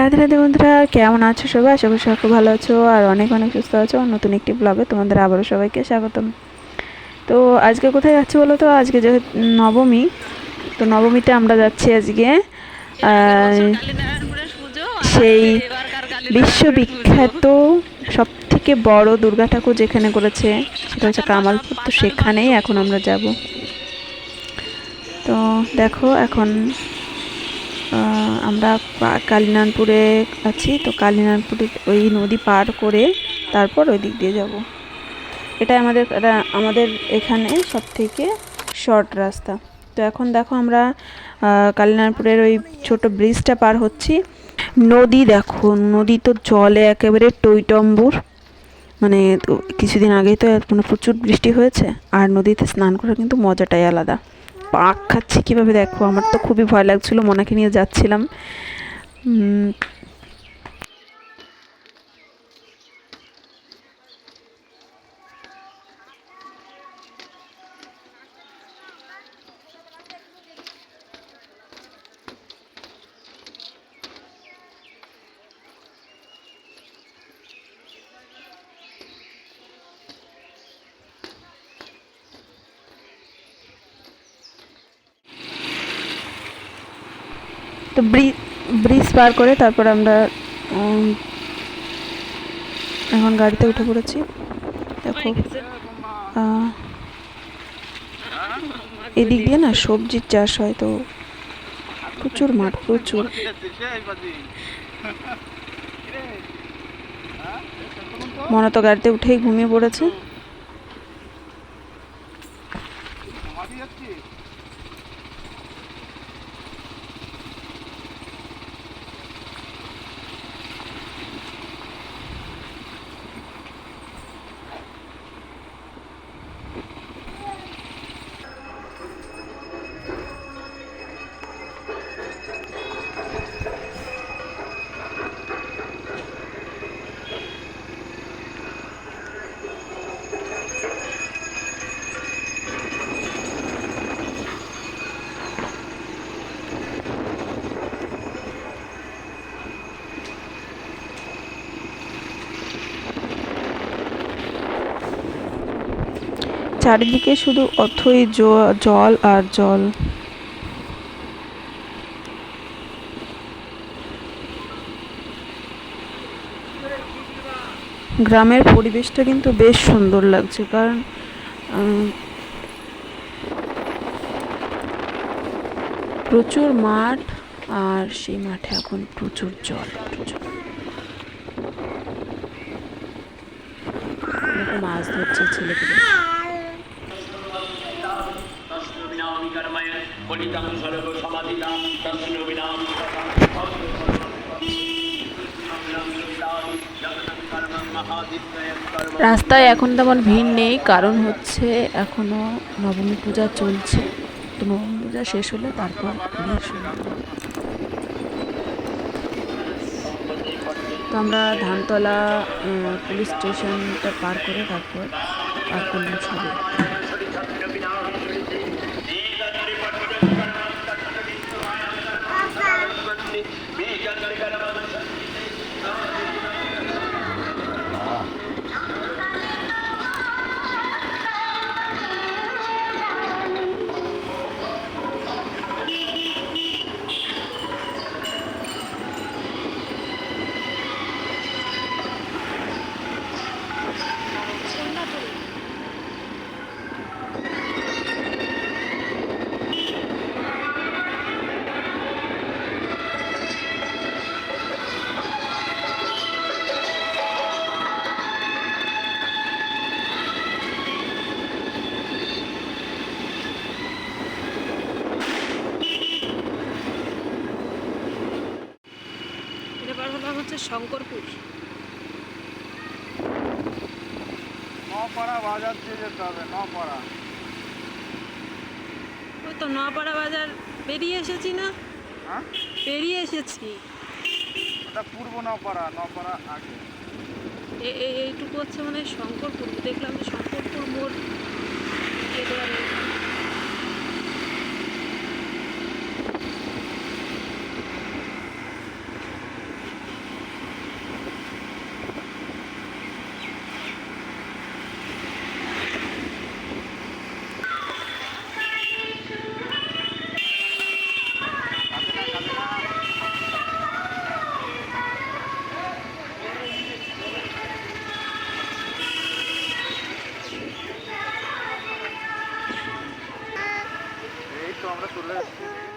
রাধে রাধে বন্ধুরা, কেমন আছো সবাই? আশা করি সকলে ভালো আছো আর অনেক অনেক সুস্থ আছো। নতুন একটি ব্লগে তোমাদের আবারও সবাইকে স্বাগতম। তো আজকে কোথায় যাচ্ছি বলো তো? আজকে যেহেতু নবমী, তো নবমীতে আমরা যাচ্ছি আজকে সেই বিশ্ববিখ্যাত সব থেকে বড় দুর্গা ঠাকুর যেখানে করেছে, সেটা হচ্ছে কামালপুর। তো সেখানেই এখন আমরা যাব। তো দেখো এখন আমরা কালিনানপুরে আছি, তো কালিনানপুরে ওই নদী পার করে তারপর ওই দিক দিয়ে যাব। এটা আমাদের আমাদের এখানে সব থেকে শর্ট রাস্তা। তো এখন দেখো আমরা কালিনানপুরের ওই ছোট ব্রিজটা পার হচ্ছি। নদী দেখো, নদী তো জলে একেবারে টইটম্বুর। মানে কিছুদিন আগেই তো মানে প্রচুর বৃষ্টি হয়েছে, আর নদীতে স্নান করার কিন্তু মজাটাই আলাদা। পাক খাচ্ছি কীভাবে দেখো? আমার তো খুবই ভয় লাগছিল মোনাকে নিয়ে যাচ্ছিলাম। তো ব্রিজ পার করে তারপর আমরা এখন গাড়িতে উঠে পড়েছি। দেখো এদিক দিয়ে না সবজির চাষ হয় তো। প্রচুর মাঠ, প্রচুর। মনে তো গাড়িতে উঠেই ঘুমিয়ে পড়েছে। চারিদিকে শুধু অথই জল আর জল। গ্রামের পরিবেশটা কিন্তু বেশ সুন্দর লাগছে, কারণ প্রচুর মাঠ আর সেই মাঠে এখন প্রচুর জল, প্রচুর মাছ ধরছে ছেলেগুলো রাস্তায় এখন তেমন ভিড় নেই, কারণ হচ্ছে এখনও নবমী পূজা চলছে। তো নবমী পূজা শেষ হলে তারপর তো আমরা ধানতলা পুলিশ স্টেশনটা পার করে তারপর পার করলাম নপাড়া বাজার দিয়ে যেতে হবে নপাড়া। ওই তো নপাড়া বাজার পেরিয়ে এসেছি না? হ্যাঁ? পেরিয়ে এসেছি। ওটা পূর্ব নপাড়া নপাড়া আগে। এইটুকু হচ্ছে মানে শঙ্করপুর। দেখলাম যে শঙ্করপুর মোড়। তো আমরা চলে এসেছি হ্যাঁ?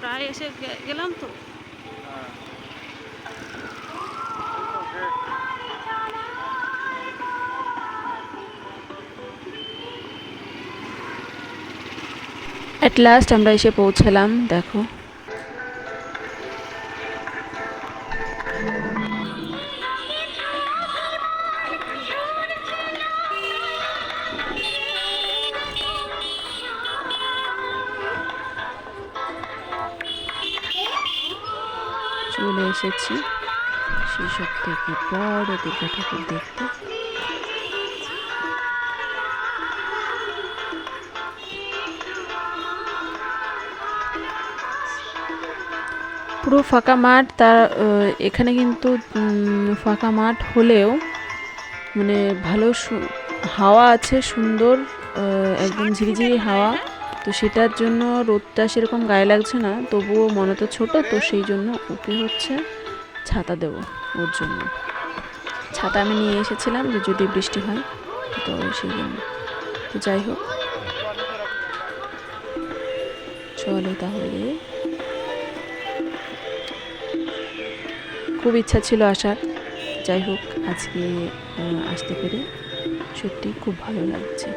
প্রায় এসে গেলাম তো? অ্যাট লাস্ট আমরা এসে পৌঁছালাম দেখো। চলে এসেছি। সেসব থেকে বড় দুর্গা ঠাকুর দেখতে। পুরো ফাঁকা মাঠ, তার এখানে কিন্তু ফাঁকা মাঠ হলেও মানে ভালো হাওয়া আছে, সুন্দর একদম ঝিরিঝিরি হাওয়া। তো সেটার জন্য রোদটা সেরকম গায়ে লাগছে না, তবুও মনে তো ছোট, তো সেই জন্য ওকে হচ্ছে ছাতা দেব ওর জন্য। ছাতা আমি নিয়ে এসেছিলাম যে যদি বৃষ্টি হয়, তো সেই জন্য। তো যাই হোক। চলো তাহলে। খুব ইচ্ছা ছিল আসার। যাই হোক, আজকে আসতে পেরে সত্যি খুব ভালো লাগছে।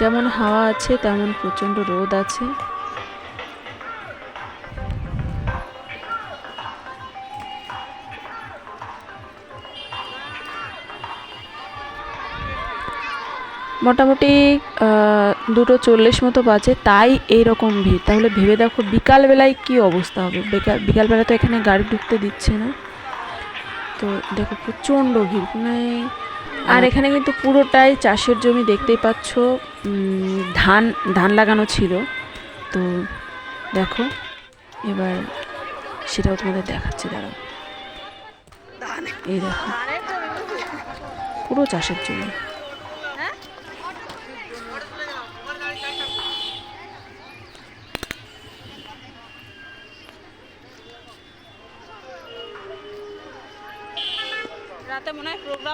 যেমন হাওয়া আছে, তেমন প্রচণ্ড রোদ আছে। মোটামুটি দুটো চল্লিশ মতো বাজে তাই এই রকম ভিড়। তাহলে ভেবে দেখো বিকালবেলায় কি অবস্থা হবে? বিকাল বিকালবেলা তো এখানে গাড়ি ঢুকতে দিচ্ছে না। তো দেখো প্রচণ্ড ভিড়। মানে আর এখানে কিন্তু পুরোটাই চাষের জমি দেখতেই পাচ্ছ। ধান ধান লাগানো ছিল। তো দেখো এবার সেটাও তোমাদের দেখাচ্ছি দাঁড়াও। এই দেখো পুরো চাষের জমি।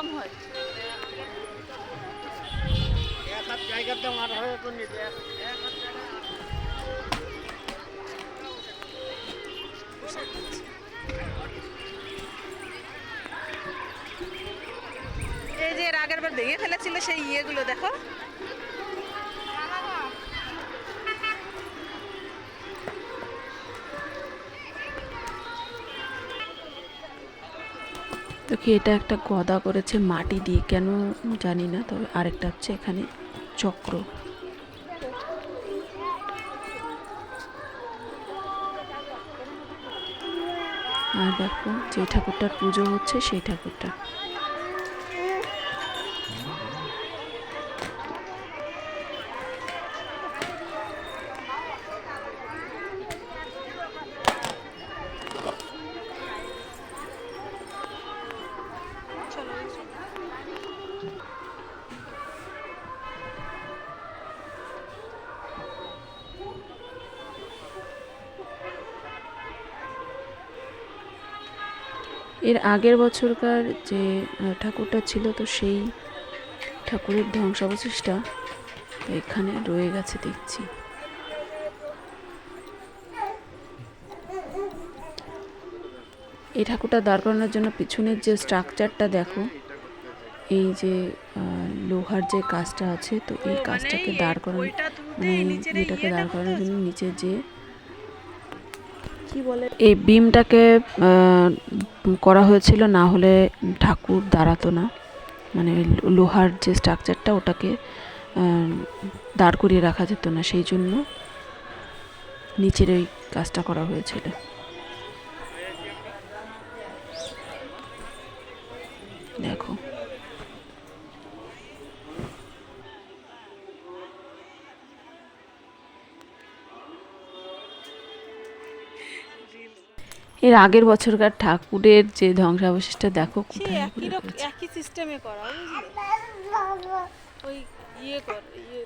প্রোগ্রাম হয়। এই যে এর আগের বার ভেঙে ফেলেছিল সেই ইয়েগুলো দেখো। তো কি এটা একটা গদা করেছে মাটি দিয়ে, কেন জানি না, তবে আরেকটা হচ্ছে এখানে, চক্র। আর দেখো, যে ঠাকুরটার পুজো হচ্ছে সেই ঠাকুরটা। এর আগের বছরকার যে ঠাকুরটা ছিল তো সেই ঠাকুরের ধ্বংসাবশেষটা এখানে রয়ে গেছে দেখছি। এই ঠাকুরটা দাঁড় করানোর জন্য পিছনের যে স্ট্রাকচারটা দেখো এই যে লোহার যে কাজটা আছে তো এই কাজটাকে দাঁড় করানো মানে এটাকে দাঁড় করানোর জন্য নিচে যে এই বিমটাকে করা হয়েছিল না হলে ঠাকুর দাঁড়াতো না। মানে লোহার যে স্ট্রাকচারটা ওটাকে দাঁড় করিয়ে রাখা যেত না, সেই জন্য নিচের ওই কাজটা করা হয়েছিল। দেখো। এর আগের বছরকার ঠাকুরের যে ধ্বংসাবশেষটা দেখো কোথায় একই সিস্টেমে করা ওই ইয়ে কর ইয়ে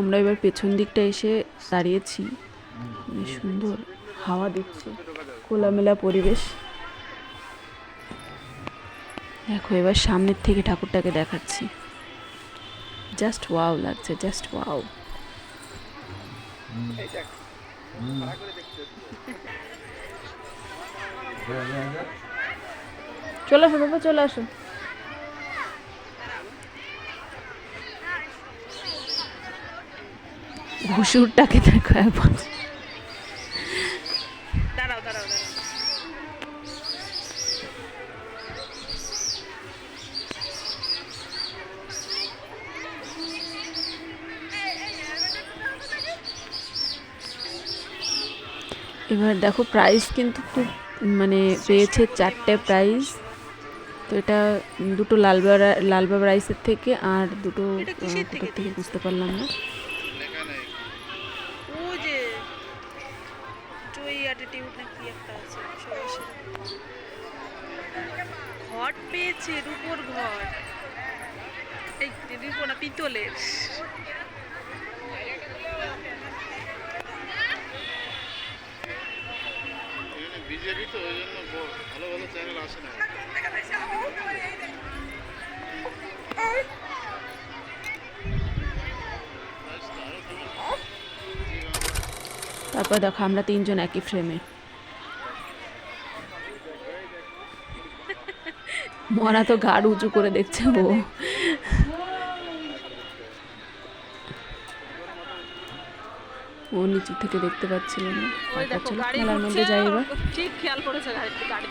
আমরা এবার পেছন দিকটা এসে দাঁড়িয়েছি। সুন্দর হাওয়া দিচ্ছে খোলামেলা পরিবেশ। দেখো এবার সামনের থেকে ঠাকুরটাকে দেখাচ্ছি। জাস্ট ওয়াও লাগছে জাস্ট ওয়াও চলে আসো বাবা চলে আসো। ঘুষুরটাকে দেখো একবার এবার দেখো প্রাইস কিন্তু খুব মানে পেয়েছে চারটে প্রাইস তো এটা দুটো লালবাবা লালবাবা রাইসের থেকে আর দুটো কোথার থেকে বুঝতে পারলাম না। পেয়েছে রূপোর ঘট এই রূপো না পিতলের। বিজেপি তো ওই জন্য ভালো ভালো চ্যানেল আসে না। তারপর দেখো, আমরা তিনজন একই ফ্রেমে মরা তো গাড় উঁচু করে দেখছে ও। ও নিচু থেকে দেখতে পাচ্ছিল না। দেখো চলো খেলার মধ্যে যাই এবার। ঠিক খেয়াল করেছে গাড়ি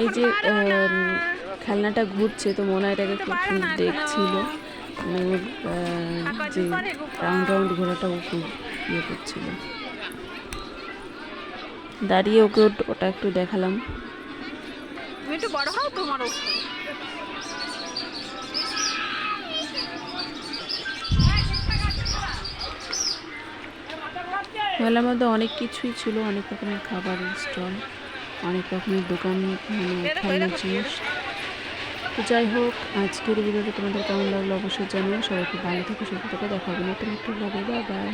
এই যে খেলনাটা ঘুরছে তো মনে হয় এটাকে খুব সুন্দর দেখছিল। মানে ওর যে রাউন্ড রাউন্ড ঘোরাটা ও খুব ইয়ে করছিল। দাঁড়িয়ে ওকে ওটা একটু দেখালাম। তুমি একটু বড় হও তোমারও মেলার মধ্যে অনেক কিছুই ছিল, অনেক রকমের খাবার স্টল অনেক রকমের দোকান মানে খেলনার জিনিস। তো যাই হোক, আজকের ভিডিওটা তোমাদের কেমন লাগল অবশ্যই জানিও। সবাইকে ভালো থাকো, সুস্থ থাকো, দেখা হবে নতুন একটু ব্লগে বা বাই